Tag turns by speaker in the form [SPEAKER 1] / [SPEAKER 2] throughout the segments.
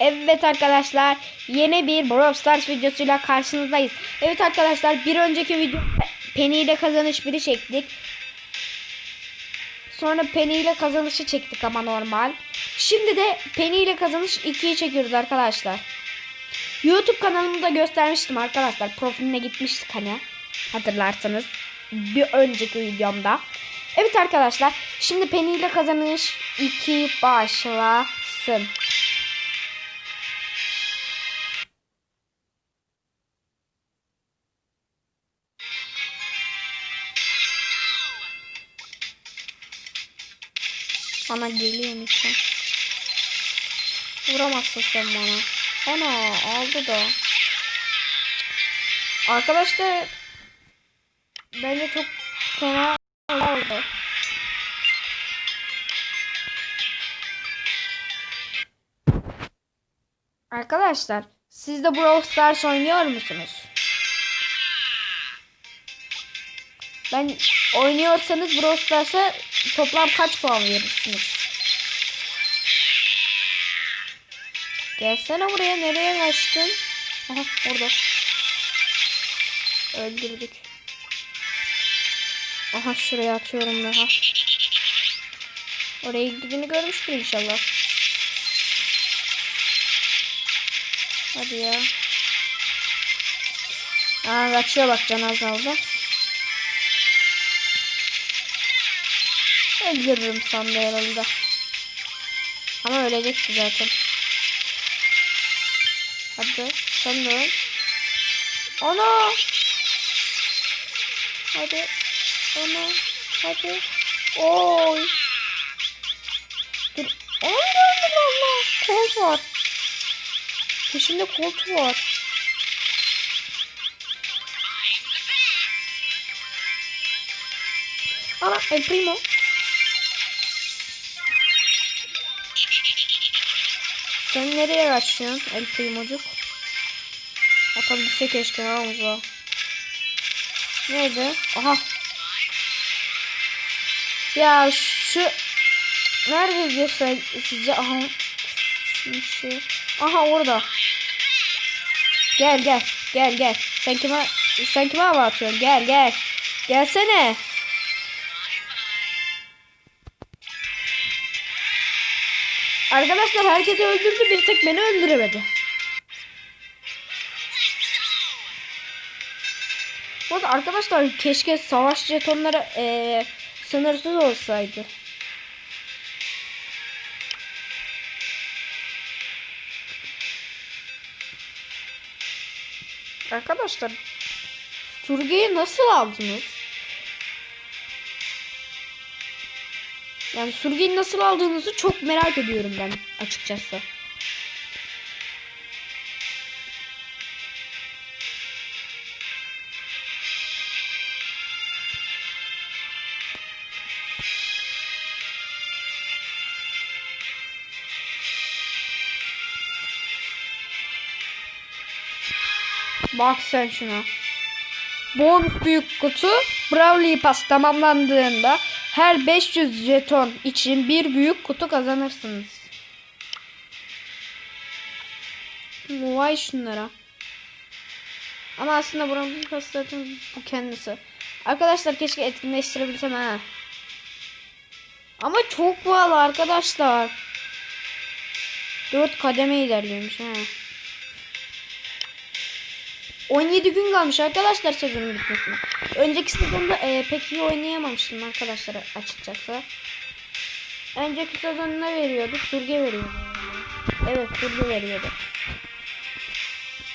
[SPEAKER 1] Evet arkadaşlar yeni bir Brawl Stars videosuyla karşınızdayız. Evet arkadaşlar bir önceki video Penny ile kazanış biri çektik. Sonra Penny ile kazanışı çektik ama normal. Şimdi de Penny ile kazanış 2'yi çekiyoruz arkadaşlar. YouTube kanalımda göstermiştim arkadaşlar. Profiline gitmiştik hani. Hatırlarsanız. Bir önceki videomda. Evet arkadaşlar. Şimdi Penny ile kazanış 2 başlasın. Ana geliyor lütfen. Vuramazsın sen bana. Ana aldı da. Arkadaşlar bence çok fena oldu. Arkadaşlar siz de Brawl Stars oynuyor musunuz? Ben oynuyorsanız Brawl Stars'a toplam kaç puan verirsiniz? Gelsene buraya nereye kaçtın? Aha orada. Öldürdük. Aha şuraya atıyorum daha. Oraya gittiğini görmüştür inşallah. Hadi ya. Aa kaçıyor bak can azaldı. Öldürürüm sandı herhalde. Ama ölecekti zaten. Hadi sen de öl. Ana. Hadi. Ana. Hadi. Oy. Dur. Ana geldi valla. Kolt var. Peşinde kolt var. Ana El Primo. Sen nereye kaçıyorsun El Primo'cuk? Atabilse keşke Hamza. Nerede? Aha. Ya şu nerede sen sizce? Aha. Şu. Aha orada. Gel gel. Gel gel. Sen kime sen kime hava atıyorsun? Gel gel. Gelsene. Arkadaşlar herkesi öldürdü bir tek beni öldüremedi. Bu arada arkadaşlar keşke savaş jetonları eee, sınırsız olsaydı. Arkadaşlar Surge'yi nasıl aldınız? Yani Surge'yi nasıl aldığınızı çok merak ediyorum ben açıkçası. Bak sen şuna. Bonus büyük kutu Brawley Pass tamamlandığında her 500 jeton için bir büyük kutu kazanırsınız. Vay şunlara. Ama aslında Pass zaten bu kendisi. Arkadaşlar keşke etkinleştirebilsem ha. Ama çok pahalı arkadaşlar. 4 kademe ilerliyormuş ha. 17 gün kalmış arkadaşlar sezonun bitmesine. Önceki sezonda e, pek iyi oynayamamıştım arkadaşlar açıkçası. Önceki sezon ne veriyordu? Sürge veriyordu. Evet sürge veriyordu.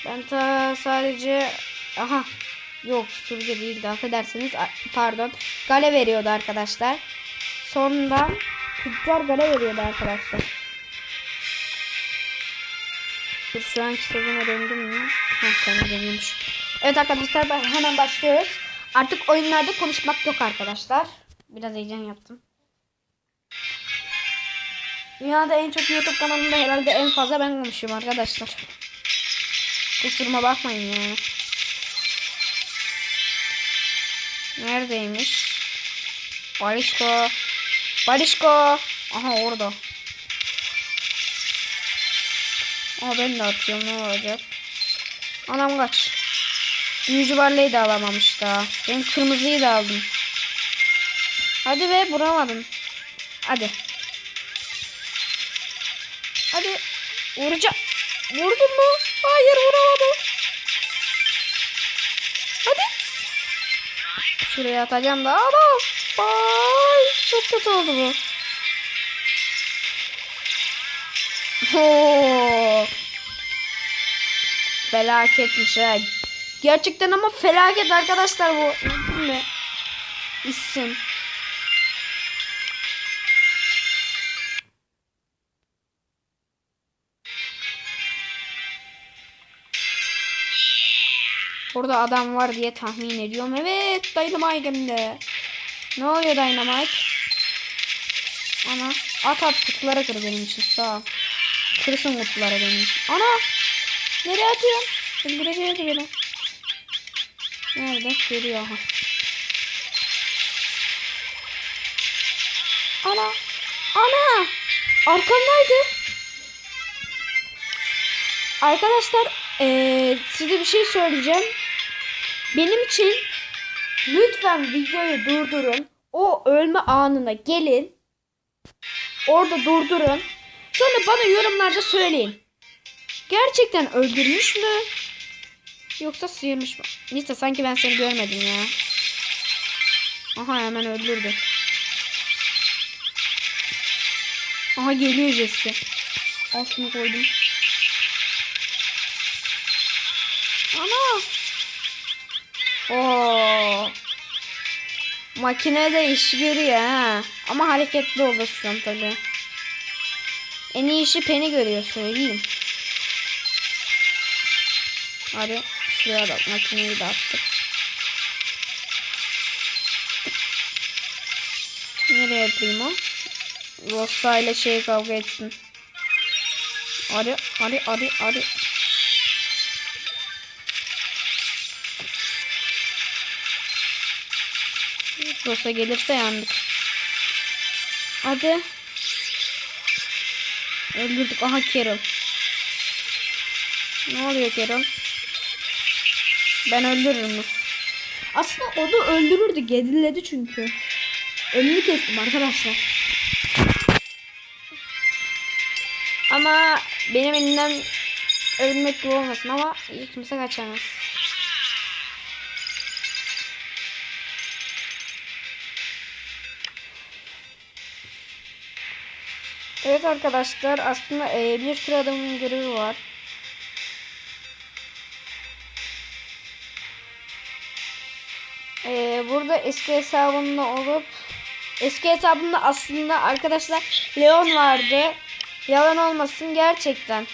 [SPEAKER 1] Ben ta sadece aha yok sürge değildi affedersiniz pardon gale veriyordu arkadaşlar. Sondan tüccar gale veriyordu arkadaşlar. Dur şu anki sezona döndüm mü? Evet arkadaşlar hemen başlıyoruz. Artık oyunlarda konuşmak yok arkadaşlar. Biraz heyecan yaptım. Dünyada en çok YouTube kanalında herhalde en fazla ben konuşuyorum arkadaşlar. Kusuruma bakmayın yani. Neredeymiş? Barışko. Barışko. Aha orada. Aa ben de atıyorum ne olacak? Anam kaç. Büyücü barlayı da alamamış daha. Ben kırmızıyı da aldım. Hadi be vuramadım. Hadi. Hadi. Vuracağım. Vurdun mu? Hayır vuramadım. Hadi. Şuraya atacağım da. Adam. Ay çok kötü oldu bu. Oo. Felaketmiş ha. Gerçekten ama felaket arkadaşlar bu. Mi? İsim. Burada adam var diye tahmin ediyorum. Evet Dynamite hem de. Ne oluyor Dynamite? Ana at at kutulara kır benim için sağ ol. Kırsın kutulara benim için. Ana nereye atıyorsun? Öldüreceğiz beni. Nerede? Geliyor aha. Ana. Ana. Arkamdaydı. Arkadaşlar eee size bir şey söyleyeceğim. Benim için lütfen videoyu durdurun. O ölme anına gelin. Orada durdurun. Sonra bana yorumlarda söyleyin. Gerçekten öldürmüş mü? Yoksa sıyırmış mı? Neyse sanki ben seni görmedim ya. Aha hemen öldürdü. Aha geliyor Jesse. Al şunu koydum. Ana. Oo. Makine de iş görüyor ha. Ama hareketli olursun tabi. En iyi işi Penny görüyor söyleyeyim. Hadi şuraya da makineyi de attık. Nereye yapayım o? Rosta ile şey kavga etsin. Hadi hadi hadi hadi. Rosa gelirse yandık. Hadi. Öldürdük. Aha Carol. Ne oluyor Carol? Ben öldürürüm. Aslında o da öldürürdü. Gedilledi çünkü. Önünü kestim arkadaşlar. Ama benim elimden ölmek gibi olmasın ama kimse kaçamaz. Evet arkadaşlar aslında bir sürü adamın görevi var. Burada eski hesabımda olup eski hesabımda aslında arkadaşlar Leon vardı. Yalan olmasın gerçekten.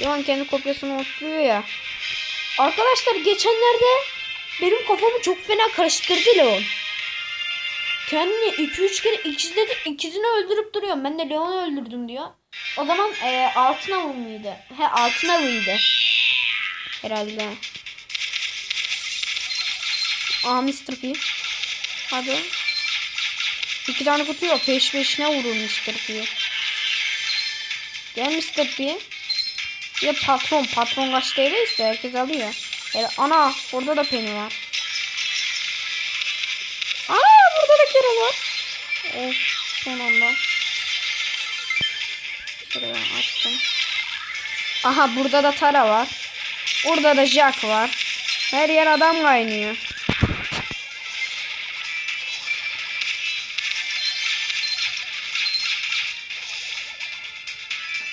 [SPEAKER 1] Leon kendi kopyasını oturuyor ya. Arkadaşlar geçenlerde benim kafamı çok fena karıştırdı Leon. Kendini 2-3 kere ikizini, ikizini öldürüp duruyor. Ben de Leon'u öldürdüm diyor. O zaman e, altın avı mıydı? He altın avıydı. Herhalde. Aa Mr. P. Hadi. İki tane kutu yok. Peş peşine vurur Mr. P. Gel Mr. P. Ya patron. Patron kaç TL'yse herkes alıyor. Yani ana orada da Penny var. Aa burada da Carol var. Of son anda. Şuraya attım. Aha burada da Tara var. Burada da Jack var. Her yer adam kaynıyor.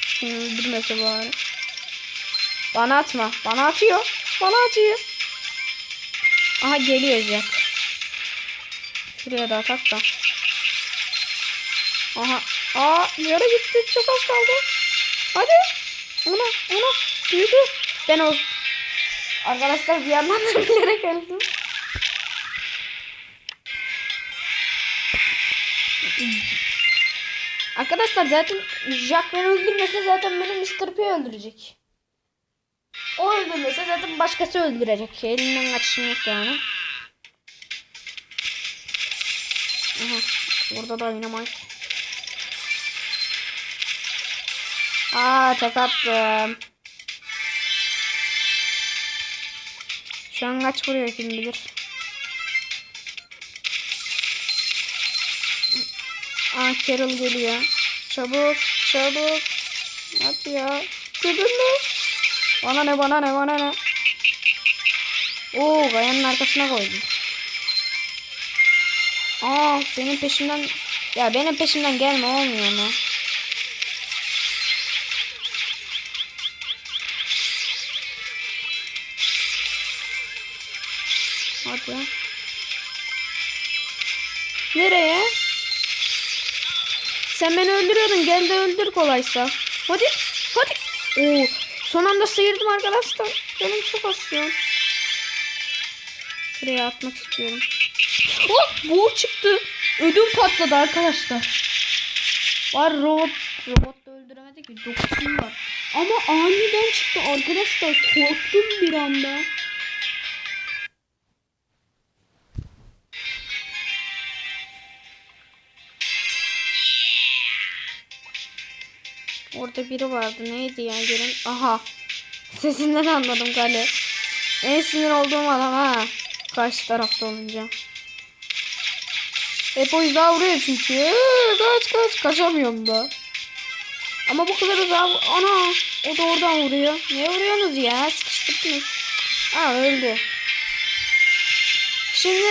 [SPEAKER 1] Şunu öldürmese bari. Bana atma. Bana atıyor. Bana atıyor. Aha geliyor Jack. Şuraya da atak da. Aha. Aa yere gitti. Çok az kaldı. Hadi. Ona ona. Büyüdü. Ben o. Arkadaşlar bir yandan da bilerek öldüm. Arkadaşlar zaten Jack beni öldürmese zaten beni Mr. P öldürecek. O öldürmese zaten başkası öldürecek. Elinden kaçışım yok yani. Aha, burada da oynamay. Aa tek attım. Şu an kaç vuruyor kim bilir. Aa Carol geliyor. Çabuk çabuk. At ya. Gördün mü? Bana ne bana ne bana ne. Oo kayanın arkasına koydum. Aa benim peşimden ya benim peşimden gelme olmuyor mu? Hadi. Nereye? Sen beni öldürüyordun. Gel de öldür kolaysa. Hadi. Hadi. Oo, son anda sıyırdım arkadaşlar. Benim çok asıyor. Şuraya atmak istiyorum. Oh, bu çıktı. Ödüm patladı arkadaşlar. Var robot. Robot da öldüremedi ki. Dokusun var. Ama aniden çıktı arkadaşlar. Korktum bir anda. Orada biri vardı. Neydi ya görün. Aha. Sesinden anladım gale. En sinir olduğum adam ha. Karşı tarafta olunca. Hep o yüzden vuruyor çünkü. Kaç kaç. Kaçamıyorum da. Ama bu kadar uzağa... Ana. O da oradan vuruyor. Ne vuruyorsunuz ya? Sıkıştırdınız. Aa öldü. Şimdi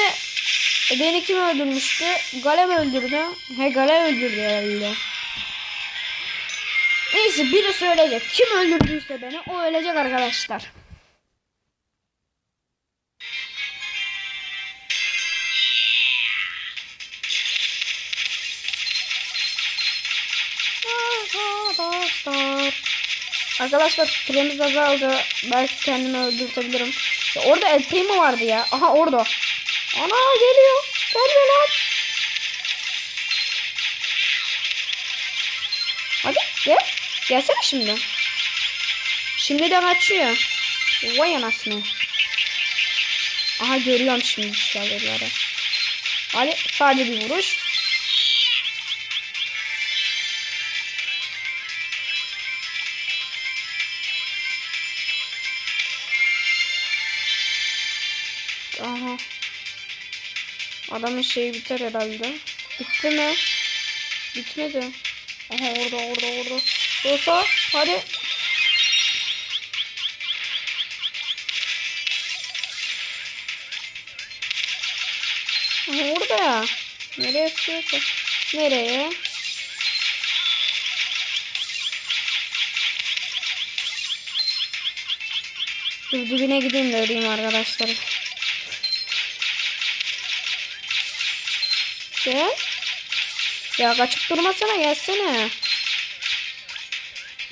[SPEAKER 1] e, beni kim öldürmüştü? Gale mi öldürdü? He Gale öldürdü herhalde. Neyse biri söyleyecek. Kim öldürdüyse beni o ölecek arkadaşlar. Arkadaşlar. Süremiz azaldı. Belki kendimi öldürtebilirim. Ya orada El Primo vardı ya. Aha orada. Ana geliyor. Geliyor lan. Hadi gel. Gelsene şimdi. Şimdi de kaçıyor. Vay anasını. Aha görüyorum şimdi şalırları. Hadi sadece bir vuruş. Aha. Adamın şeyi biter herhalde. Bitti mi? Bitmedi. Aha orada orada orada. Olsa hadi. Aha orada ya. Nereye sıkıyorsa. Nereye? Dur dibine gideyim de öleyim arkadaşlar. Gel. Ya kaçıp durmasana gelsene.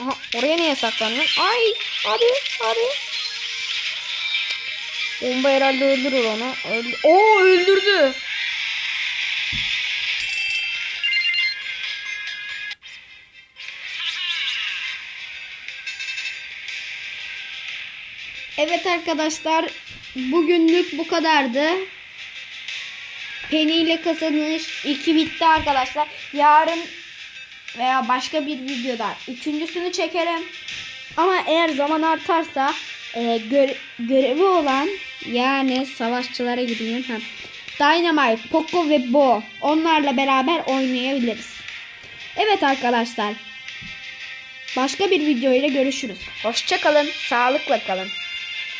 [SPEAKER 1] Aha oraya niye saklanıyorsun? Ay hadi hadi. Bomba herhalde öldürür onu. Öldü Oo öldürdü. Evet arkadaşlar bugünlük bu kadardı. Penny ile kazanış 2 bitti arkadaşlar. Yarın veya başka bir videoda üçüncüsünü çekerim. Ama eğer zaman artarsa e, gö- görevi olan yani savaşçılara gideyim. Ha. Dynamite, Poco ve Bo onlarla beraber oynayabiliriz. Evet arkadaşlar. Başka bir video ile görüşürüz. Hoşçakalın. Sağlıkla kalın.